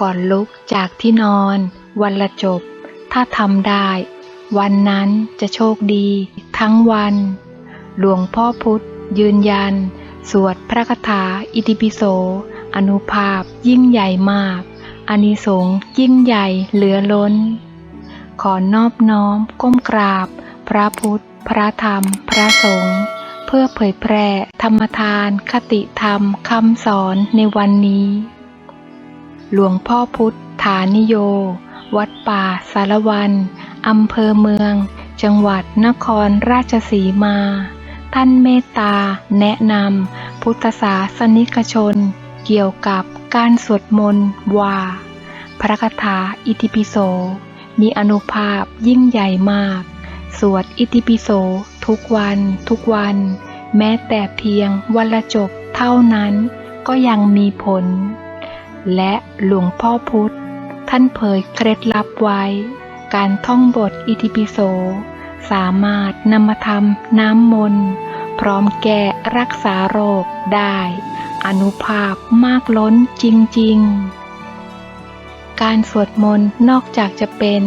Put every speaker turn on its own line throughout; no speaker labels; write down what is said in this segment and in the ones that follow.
ก่อนลุกจากที่นอน วันละจบ ถ้าทำได้ วันนั้นจะโชคดี ทั้งวัน หลวงพ่อพุธยืนยัน สวดพระคาถาอิติปิโส อนุภาพยิ่งใหญ่มากอานิสงส์ยิ่งใหญ่เหลือล้น ขอนอบน้อมก้มกราบ พระพุทธ พระธรรม พระสงฆ์เพื่อเผยแพร่ธรรมทานคติธรรมคำสอนในวันนี้ หลวงพ่อพุทธฐานิโย วัดป่าสารวันอำเภอเมือง จังหวัดนครราชสีมา ท่านเมตตาแนะนำพุทธศาสนิกชน เกี่ยวกับการสวดมนต์ว่า พระคาถาอิติปิโส มีอนุภาพยิ่งใหญ่มาก สวดอิติปิโสทุกวันทุกวัน แม้แต่เพียงวันละจบเท่านั้นก็ยังมีผล และหลวงพ่อพุธ ท่านเผยเคล็ดลับไว้ การท่องบทอิติปิโส สามารถนำมาทำน้ำมนต์พร้อมแก้รักษาโรคได้ อนุภาพมากล้นจริง ๆ การสวดมนต์นอกจากจะเป็น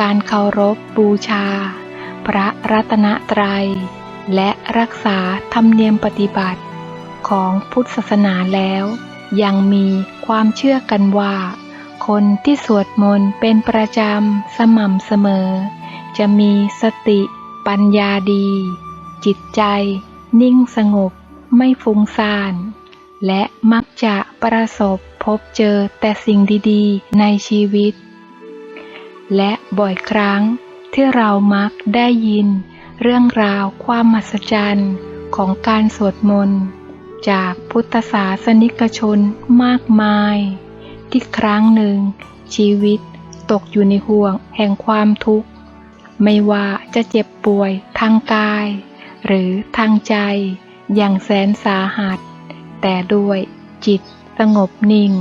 การเคารพบูชา พระรัตนตรัย และรักษาธรรมเนียมปฏิบัติของพุทธศาสนาแล้ว ยังมีความเชื่อกันว่า คนที่สวดมนต์เป็นประจำสม่ำเสมอ จะมีสติปัญญาดี จิตใจ นิ่งสงบไม่ฟุ้งซ่าน และมักจะประสบพบเจอแต่สิ่งดีๆ ในชีวิต และบ่อยครั้งที่เรามักได้ยิน เรื่องราวความมหัศจรรย์ของการสวดมนต์ จากพุทธศาสนิกชนมากมาย ที่ครั้งหนึ่ง ชีวิตตกอยู่ในห่วงแห่งความทุกข์ ไม่ว่าจะเจ็บป่วยทางกาย หรือทางใจอย่างแสนสาหัส แต่ด้วยจิตสงบนิ่ง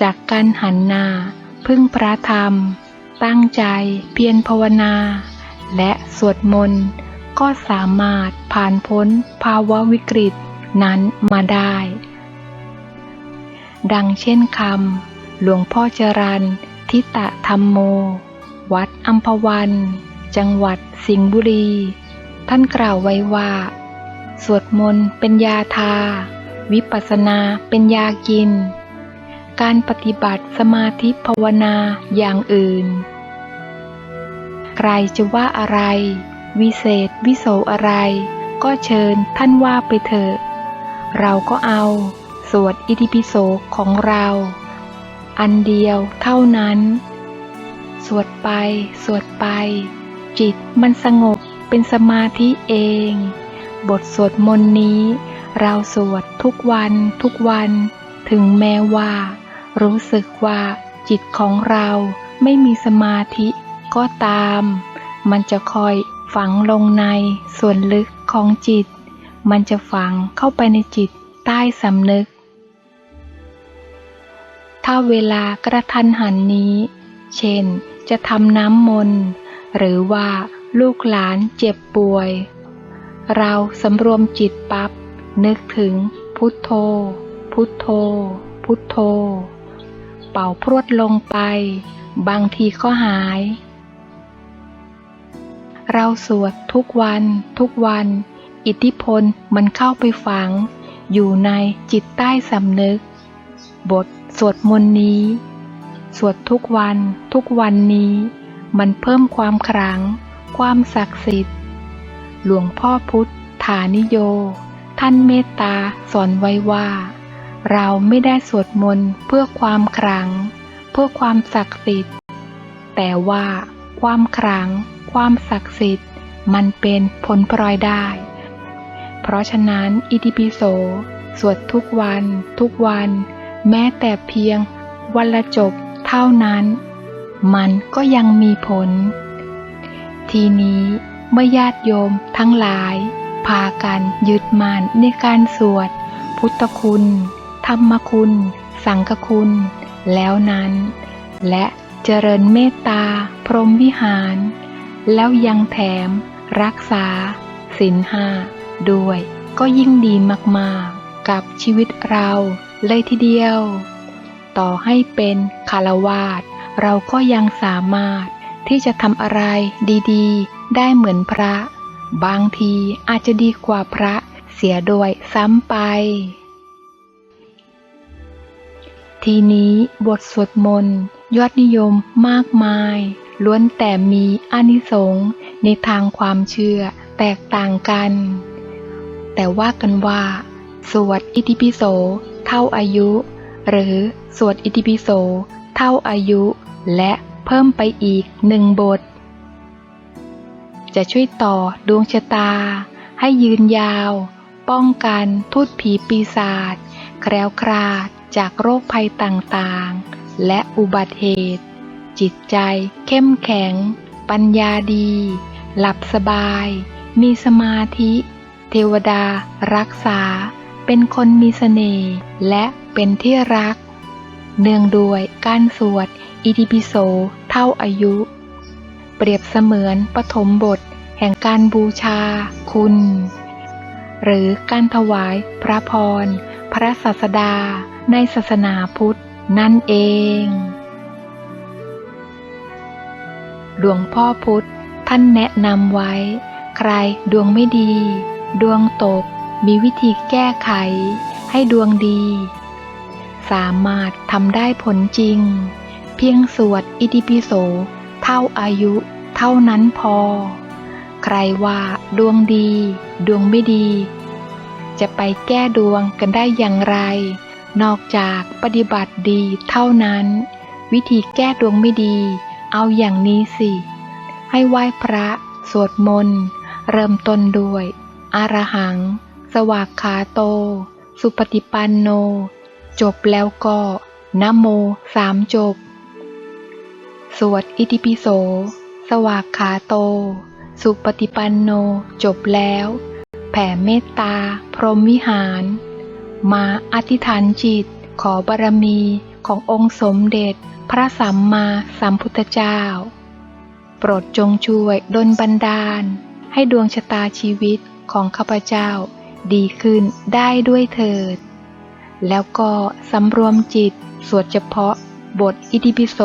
จากการหันหน้าพึ่งพระธรรม ตั้งใจเพียรภาวนา และสวดมนต์ก็สามารถผ่านพ้นภาวะวิกฤต นั้นมาได้ ดังเช่นคำหลวงพ่อจรันทิตะธรรมโม วัดอัมพวัน จังหวัดสิงห์บุรี ท่านกล่าวไว้ว่า สวดมนต์เป็นยาทา วิปัสสนาเป็นยากิน การปฏิบัติสมาธิภาวนาอย่างอื่น ใครจะว่าอะไร วิเศษวิโสอะไร ก็เชิญท่านว่าไปเถอะ เราก็เอาสวดอิติปิโสของเรา อันเดียวเท่านั้น สวดไป สวดไป จิตมันสงบเป็นสมาธิเอง บทสวดมนต์นี้ เราสวดทุกวันทุกวัน ถึงแม้ว่า รู้สึกว่าจิตของเราไม่มีสมาธิก็ตาม มันจะคอยฝังลงในส่วนลึกของจิต มันจะฝังเข้าไปในจิตใต้สำนึก ถ้าเวลากระทันหันนี้ เช่น จะทำน้ำมนต์หรือว่าลูกหลานเจ็บป่วย เราสำรวมจิตปับ๊บนึกถึงพุทโธ พุทโธ พุทโธ เป่าพรวดลงไป บางทีก็หาย เราสวดทุกวันทุกวัน อิทธิพลมันเข้าไปฝัง อยู่ในจิตใต้สำนึก บทสวดมนต์นี้ สวดทุกวันทุกวันนี้ มันเพิ่มความขลัง ความศักดิ์สิทธิ์ หลวงพ่อพุทธฐานิโย ท่านเมตตาสอนไว้ว่า เราไม่ได้สวดมนต์เพื่อความขลัง เพื่อความศักดิ์สิทธิ์ แต่ว่าความขลัง ความศักดิ์สิทธิ์ มันเป็นผลพลอยได้ เพราะฉะนั้น อิติปิโส สวดทุกวัน ทุกวัน แม้แต่เพียง วันละจบเท่านั้น มันก็ยังมีผล ทีนี้เมื่อญาติโยมทั้งหลาย พากันยึดมั่นในการสวด พุทธคุณ ธรรมคุณ สังฆคุณ แล้วนั้น และเจริญเมตตา พรหมวิหาร แล้วยังแถมรักษาศีลห้า ด้วยก็ยิ่งดีมากๆ กับชีวิตเราเลยทีเดียว ต่อให้เป็นคารวาสเราก็ยังสามารถที่จะทำอะไรดีๆ ได้เหมือนพระ บางทีอาจจะดีกว่าพระเสียโดยซ้ำไป ทีนี้บทสวดมนต์ยอดนิยมมากมาย ล้วนแต่มีอานิสงส์ในทางความเชื่อแตกต่างกัน แต่ว่ากันว่า สวดอิติปิโส เท่าอายุ หรือสวดอิติปิโส เท่าอายุ และเพิ่มไปอีกหนึ่งบท จะช่วยต่อดวงชะตา ให้ยืนยาว ป้องกันทูตผีปีศาจแคล้วคลาดจากโรคภัยต่างๆ และอุบัติเหตุ จิตใจเข้มแข็ง ปัญญาดี หลับสบาย มีสมาธิ เทวดา รักษา เป็นคนมีเสน่ห์และเป็นที่รัก เนื่องด้วยการสวด อิติปิโสเท่าอายุ เปรียบเสมือนปฐมบท แห่งการบูชา คุณ หรือการถวายพระพร พระศาสดาในศาสนาพุทธนั่นเอง หลวงพ่อพุทธท่านแนะนำไว้ ใครดวงไม่ดี ดวงตกมีวิธีแก้ไขให้ดวงดี สามารถทำได้ผลจริง เพียงสวดอิติปิโส เท่าอายุ เท่านั้นพอ ใครว่าดวงดี ดวงไม่ดี จะไปแก้ดวงกันได้อย่างไร นอกจากปฏิบัติดีเท่านั้น วิธีแก้ดวงไม่ดี เอาอย่างนี้สิ ให้ไหว้พระ สวดมนต์ เริ่มต้นด้วย อารหัง สวากขาโต สุปฏิปันโน จบแล้วก็นะโมสามจบ สวดอิติปิโส สวากขาโต สุปฏิปันโน จบแล้ว แผ่เมตตา พรหมวิหาร มาอธิษฐานจิต ขอบารมีขององค์สมเด็จพระสัมมาสัมพุทธเจ้า โปรดจงช่วยดลบันดาล ให้ดวงชะตาชีวิต ของข้าพเจ้าดีขึ้นได้ด้วยเถิด แล้วก็สำรวมจิต สวดเฉพาะ บทอิติปิโส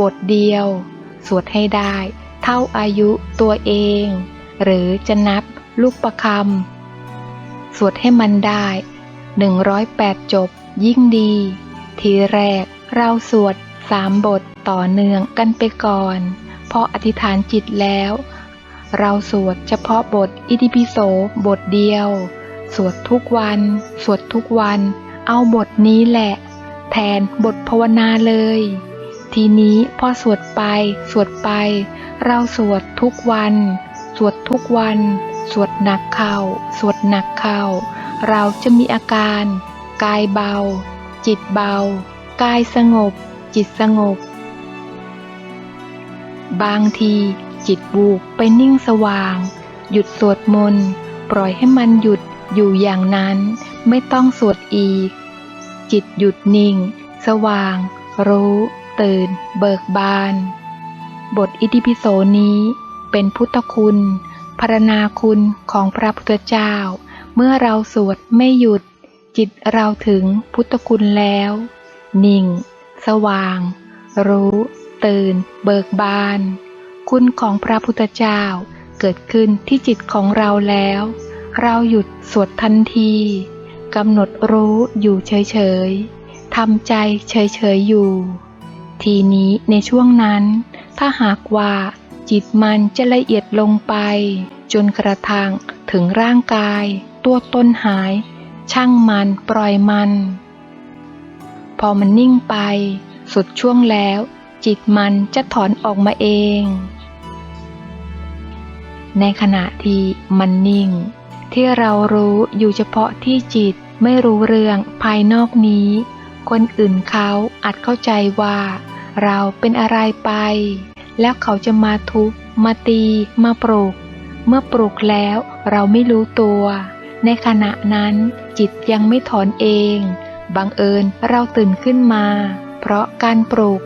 บทเดียว สวดให้ได้เท่าอายุตัวเอง หรือจะนับลูกประคำ สวดให้มันได้ 108 จบยิ่งดี ทีแรกเราสวดสามบทต่อเนื่องกันไปก่อน พออธิษฐานจิตแล้ว เราสวดเฉพาะบทอิติปิโสบทเดียว สวดทุกวัน สวดทุกวัน เอาบทนี้แหละ แทนบทภาวนาเลย ทีนี้พอสวดไป สวดไป เราสวดทุกวัน สวดทุกวัน สวดหนักเข้า สวดหนักเข้า เราจะมีอาการ กายเบา จิตเบา กายสงบ จิตสงบบางที จิตบูบไปนิ่งสว่าง หยุดสวดมนต์ปล่อยให้มันหยุดอยู่อย่างนั้น ไม่ต้องสวดอีก จิตหยุดนิ่ง สว่าง รู้ ตื่น เบิกบาน บทอิติปิโสนี้เป็นพุทธคุณพรรณนาคุณของพระพุทธเจ้า เมื่อเราสวดไม่หยุด จิตเราถึงพุทธคุณแล้ว นิ่ง สว่าง รู้ ตื่น เบิกบาน คุณของพระพุทธเจ้าเกิดขึ้นที่จิตของเราแล้ว เราหยุดสวดทันทีกำหนดรู้อยู่เฉยๆทำใจเฉยๆอยู่ ทีนี้ในช่วงนั้น ถ้าหากว่าจิตมันจะละเอียดลงไป จนกระทั่งถึงร่างกาย ตัวต้นหาย ช่างมันปล่อยมัน พอมันนิ่งไป สุดช่วงแล้ว จิตมันจะถอนออกมาเอง ในขณะที่มันนิ่ง ที่เรารู้อยู่เฉพาะที่จิตไม่รู้เรื่องภายนอกนี้ คนอื่นเขาอาจเข้าใจว่า เราเป็นอะไรไป แล้วเขาจะมาทุบมาตีมาปลุก เมื่อปลุกแล้วเราไม่รู้ตัว ในขณะนั้นจิตยังไม่ถอนเอง บังเอิญเราตื่นขึ้นมา เพราะการปลุก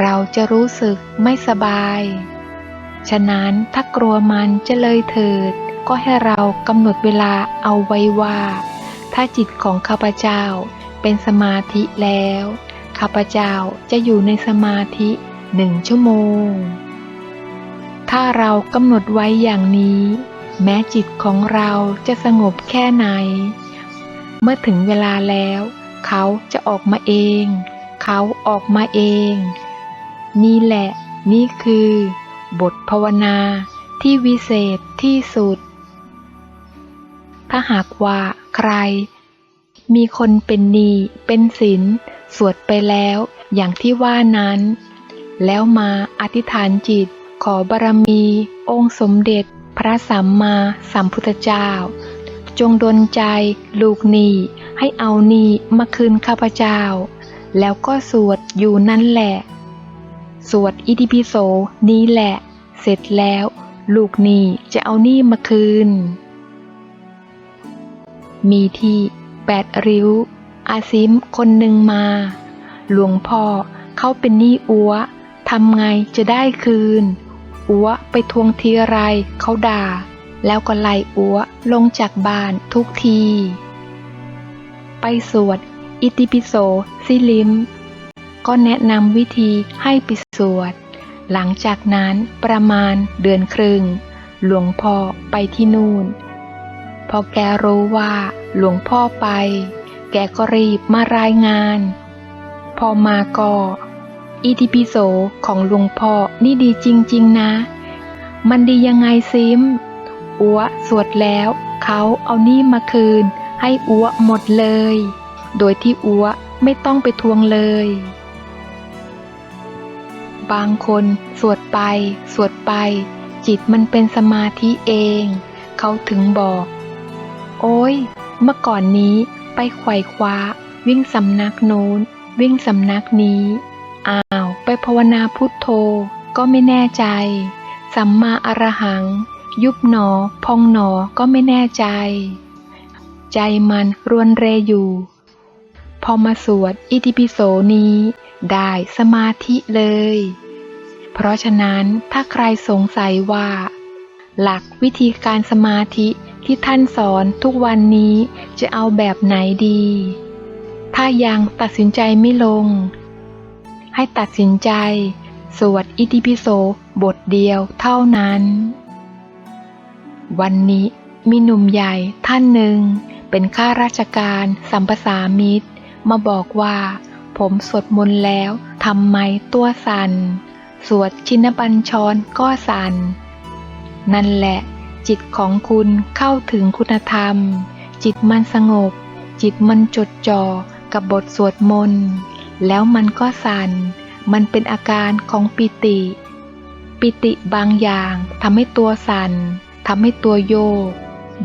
เราจะรู้สึกไม่สบาย ฉะนั้นถ้ากลัวมันจะเลยเถิด ก็ให้เรากำหนดเวลาเอาไว้ว่า ถ้าจิตของข้าพเจ้าเป็นสมาธิแล้ว ข้าพเจ้าจะอยู่ในสมาธิหนึ่งชั่วโมง ถ้าเรากำหนดไว้อย่างนี้ แม้จิตของเราจะสงบแค่ไหน เมื่อถึงเวลาแล้ว เขาจะออกมาเอง เขาออกมาเอง นี่แหละ นี่คือ บทภาวนาที่วิเศษที่สุด ถ้าหากว่าใคร มีคนเป็นนีเป็นสินสวดไปแล้วอย่างที่ว่านั้น แล้วมาอธิษฐานจิตขอบารมี องค์สมเด็จพระสัมมาสัมพุทธเจ้า จงดลใจลูกนีให้เอานีมาคืนข้าพเจ้า แล้วก็สวดอยู่นั่นแหละ สวดอิติปิโสนี้แหละ เสร็จแล้ว ลูกหนี้จะเอาหนี้มาคืน มีที่แปดริ้ว อาซิมคนหนึ่งมา หลวงพ่อเขาเป็นหนี้อัวทำไงจะได้คืน อัวไปทวงทีไรเขาด่า แล้วก็ไล่อัวลงจากบ้านทุกที ไปสวด อิติปิโสซิลิม ก็แนะนำวิธีให้ไปสวด หลังจากนั้นประมาณเดือนครึ่ง หลวงพ่อไปที่นู่น พอแกรู้ว่าหลวงพ่อไป แกก็รีบมารายงาน พอมาก็อิติปิโสของหลวงพ่อนี่ดีจริง ๆ นะ มันดียังไงซิม อัวสวดแล้วเขาเอานี่มาคืน ให้อัวหมดเลย โดยที่อัวไม่ต้องไปทวงเลย บางคนสวดไป สวดไป จิตมันเป็นสมาธิเอง เขาถึงบอก โอ้ย เมื่อก่อนนี้ไปไขว่คว้า วิ่งสำนักโน้น วิ่งสำนักนี้ อ้าว ไปภาวนาพุทโธ ก็ไม่แน่ใจ สัมมาอรหัง ยุบหนอ พองหนอก็ไม่แน่ใจ ใจมันรวนเรอยู่ พอมาสวดอิติปิโสนี้ ได้สมาธิเลย เพราะฉะนั้นถ้าใครสงสัยว่า หลักวิธีการสมาธิที่ท่านสอนทุกวันนี้จะเอาแบบไหนดี ถ้ายังตัดสินใจไม่ลง ให้ตัดสินใจ สวดอิติปิโสบทเดียวเท่านั้น วันนี้มีหนุ่มใหญ่ท่านหนึ่งเป็นข้าราชการสัมปสามิตร มาบอกว่า ผมสวดมนต์แล้วทำไมตัวสัน่น สวดชินบัญชรก็สัน่น นั่นแหละ จิตของคุณเข้าถึงคุณธรรม จิตมันสงบ จิตมันจดจ่อกับบทสวดมนต์ แล้วมันก็สัน่น มันเป็นอาการของปิติ ปิติบางอย่างทำให้ตัวสัน่นทำให้ตัวโยก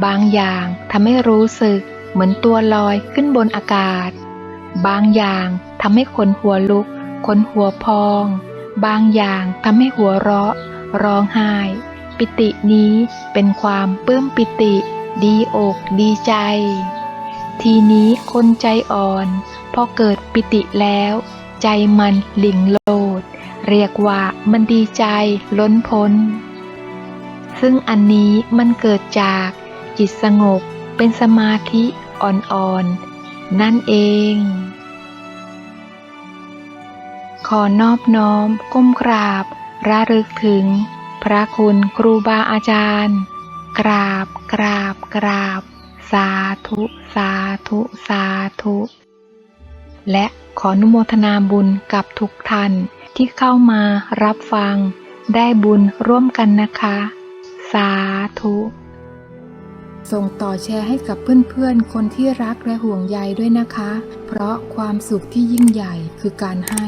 บางอย่างทำให้รู้สึกเหมือนตัวลอยขึ้นบนอากาศ บางอย่าง ทำให้ขนหัวลุกขนหัวพอง บางอย่างทำให้หัวเราะ ร้องไห้ ปิตินี้เป็นความปลื้มปิติ ดีอกดีใจ ทีนี้คนใจอ่อน พอเกิดปิติแล้ว ใจมันหลิงโลด เรียกว่ามันดีใจล้นพ้น ซึ่งอันนี้มันเกิดจากจิตสงบเป็นสมาธิอ่อนๆนั่นเอง อนอบน้อม ก้มกราบ ระลึกถึง พระคุณครูบาอาจารย์ กราบกราบกราบ สาธุ สาธุ สาธุ และขออนุโมทนาบุญกับทุกท่านที่เข้ามารับฟัง ได้บุญร่วมกันนะคะ สาธุ
ส่งต่อแชร์ให้กับเพื่อนๆ คนที่รักและห่วงใยด้วยนะคะ เพราะความสุขที่ยิ่งใหญ่คือการให้